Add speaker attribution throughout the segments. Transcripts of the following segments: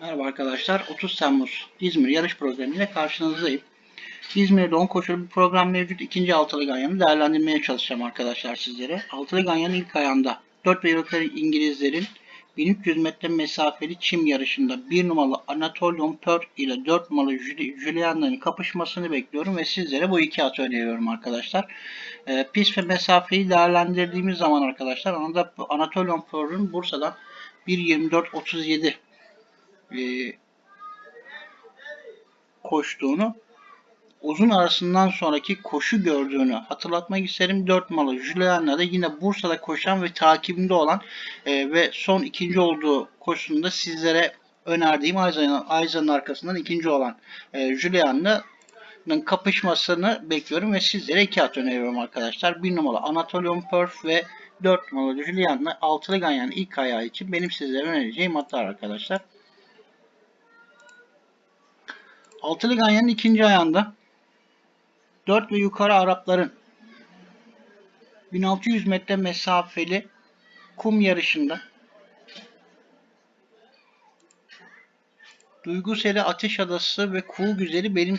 Speaker 1: Merhaba arkadaşlar. 30 Temmuz İzmir yarış programıyla karşınızdayım. İzmir'de 10 koşulu bir program mevcut. İkinci altılı ganyanı değerlendirmeye çalışacağım arkadaşlar sizlere. Altılı ganyanın ilk ayağında 4 ve yukarı İngilizlerin 1300 metre mesafeli çim yarışında 1 numaralı Anatolian Pearl ile 4 numaralı Juli- Juliana'nın kapışmasını bekliyorum ve sizlere bu iki atı öneriyorum arkadaşlar. Ee, pist ve mesafeyi değerlendirdiğimiz zaman arkadaşlar Anatolian Pearl'ün Bursa'dan 1.24.37 e, koştuğunu uzun arasından sonraki koşu gördüğünü hatırlatmak isterim. 4 numaralı Juliana da yine Bursa'da koşan ve takibinde olan e, ve son ikinci olduğu koşusunda sizlere önerdiğim Ayza'nın arkasından ikinci olan e, Juliana'nın kapışmasını bekliyorum ve sizlere iki at öneriyorum arkadaşlar. 1 numaralı Anatolian Perf ve 4 numaralı Juliana altılı ganyanın ilk ayağı için benim sizlere önereceğim atlar arkadaşlar. Altılı ganyanın ikinci ayağında 4 ve yukarı Arapların 1600 metre mesafeli kum yarışında Duyguseli Ateş Adası ve Kuğu Güzeli benim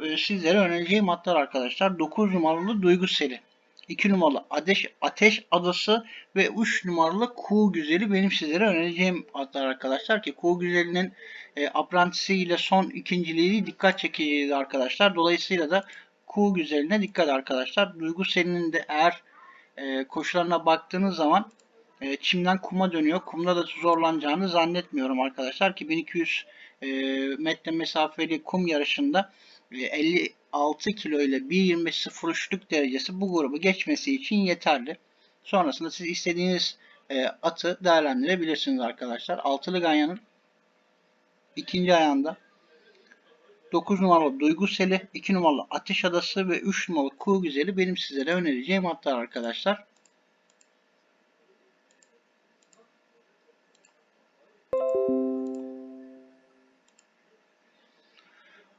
Speaker 1: e, sizlere önereceğim atlar arkadaşlar. 9 numaralı Duyguseli. 2 numaralı Ateş, Ateş Adası ve 3 numaralı Kuğu Güzeli benim sizlere önereceğim adlar arkadaşlar ki Kuğu Güzeli'nin e, aprentisi ile son ikinciliği dikkat çekiciydi arkadaşlar. Dolayısıyla da Kuğu Güzeli'ne dikkat arkadaşlar. Duygu Selin'in de eğer e, koşularına baktığınız zaman e, çimden kuma dönüyor. Kumda da zorlanacağını zannetmiyorum arkadaşlar ki 1200 e, metre mesafeli kum yarışında e, 50 6 kilo ile 1.25.03'lük derecesi bu grubu geçmesi için yeterli. Sonrasında siz istediğiniz e, atı değerlendirebilirsiniz arkadaşlar. Altılı ganyanın ikinci ayağında 9 numaralı Duygu Seli, 2 numaralı Ateş Adası ve 3 numaralı Kuğu Güzeli benim sizlere önereceğim atlar arkadaşlar.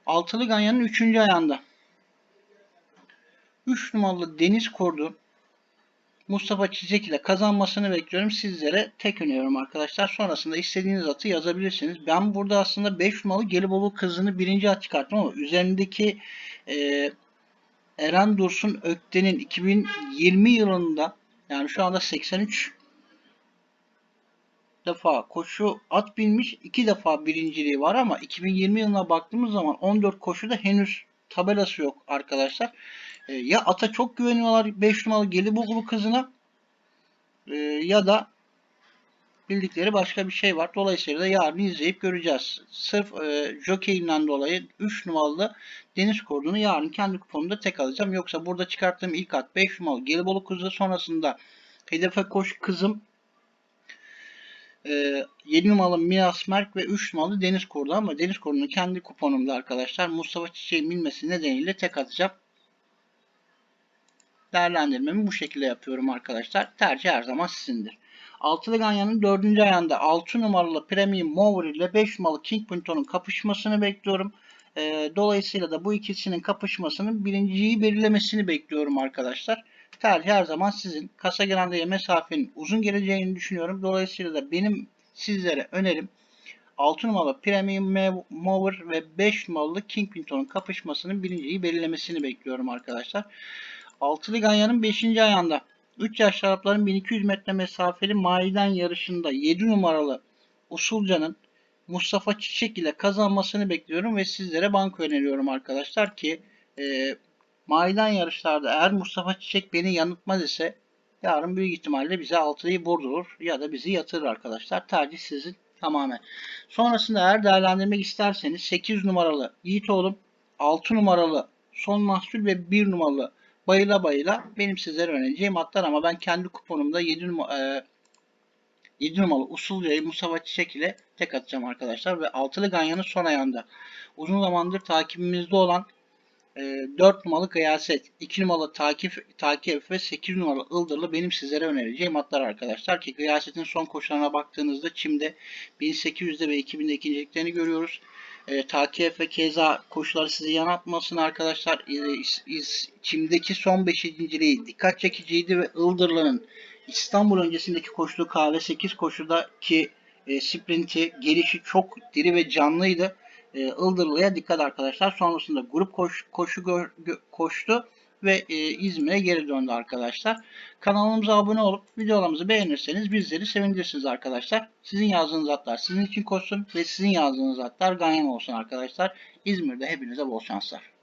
Speaker 1: Altılı Ganyan'ın 3. ayağında 3 numaralı Deniz Kordu Mustafa Çiçek ile kazanmasını bekliyorum. Sizlere tek öneriyorum arkadaşlar. Sonrasında istediğiniz atı yazabilirsiniz. Ben burada aslında 5 numaralı Gelibolu kızını birinci at çıkarttım ama üzerindeki e, Eren Dursun Ökten'in 2020 yılında yani şu anda 83 defa koşu at binmiş. iki defa birinciliği var ama 2020 yılına baktığımız zaman 14 koşuda henüz tabelası yok arkadaşlar. E, ya ata çok güveniyorlar 5 numaralı Gelibolu kızına e, ya da bildikleri başka bir şey var. Dolayısıyla da yarın izleyip göreceğiz. Sırf e, jockey'inden dolayı 3 numaralı deniz kordunu yarın kendi kuponumda tek alacağım. Yoksa burada çıkarttığım ilk at 5 numaralı Gelibolu kızı sonrasında Hedefe Koş Kızım e, 7 numaralı Miras Merk ve 3 numaralı Deniz Kurdu ama Deniz Kurdu'nun kendi kuponumda arkadaşlar Mustafa Çiçek'in bilmesi nedeniyle tek atacağım. Değerlendirmemi bu şekilde yapıyorum arkadaşlar. Tercih her zaman sizindir. Altılı Ganyan'ın 4. ayağında 6 numaralı Premium Mover ile 5 numaralı King Punto'nun kapışmasını bekliyorum. E, dolayısıyla da bu ikisinin kapışmasının birinciyi belirlemesini bekliyorum arkadaşlar. Tercih her zaman sizin. Kasa Grande'ye mesafenin uzun geleceğini düşünüyorum. Dolayısıyla da benim sizlere önerim 6 numaralı Premium Mover ve 5 numaralı King Pinto'nun kapışmasının birinciyi belirlemesini bekliyorum arkadaşlar. Altılı Ganyan'ın 5. ayağında 3 yaşlı Arapların 1200 metre mesafeli maiden yarışında 7 numaralı Usulcan'ın Mustafa Çiçek ile kazanmasını bekliyorum ve sizlere banko öneriyorum arkadaşlar ki maiden yarışlarda eğer Mustafa Çiçek beni yanıltmaz ise yarın büyük ihtimalle bize altıyı vurdurur ya da bizi yatırır arkadaşlar. Tercih sizin tamamen. Sonrasında eğer değerlendirmek isterseniz 8 numaralı Yiğit oğlum, 6 numaralı Son Mahsul ve 1 numaralı Bayıla Bayıla benim sizlere önereceğim atlar ama ben kendi kuponumda 7 numara, e, 7 numaralı Usulca'yı Mustafa Çiçek ile tek atacağım arkadaşlar ve altılı Ganyan'ın son ayağında uzun zamandır takibimizde olan e, 4 numaralı Gıyaset, 2 numaralı Takip, Takip ve 8 numaralı Ildırlı benim sizlere önereceğim atlar arkadaşlar. Ki Gıyaset'in son koşularına baktığınızda Çim'de 1800'de ve 2000'de ikinciliklerini görüyoruz. E, Takip ve keza koşuları sizi yanıltmasın arkadaşlar. E, iz, iz, Çim'deki son 5.liği dikkat çekiciydi ve Ildırlı'nın İstanbul öncesindeki koştuğu kahve 8 koşudaki e, sprinti, gelişi çok diri ve canlıydı. E, Ildırlı'ya dikkat arkadaşlar. Sonrasında grup koş, koşu gö- gö- koştu ve e, İzmir'e geri döndü arkadaşlar. Kanalımıza abone olup videolarımızı beğenirseniz bizleri sevindirirsiniz arkadaşlar. Sizin yazdığınız atlar sizin için koşsun ve sizin yazdığınız atlar ganyan olsun arkadaşlar. İzmir'de hepinize bol şanslar.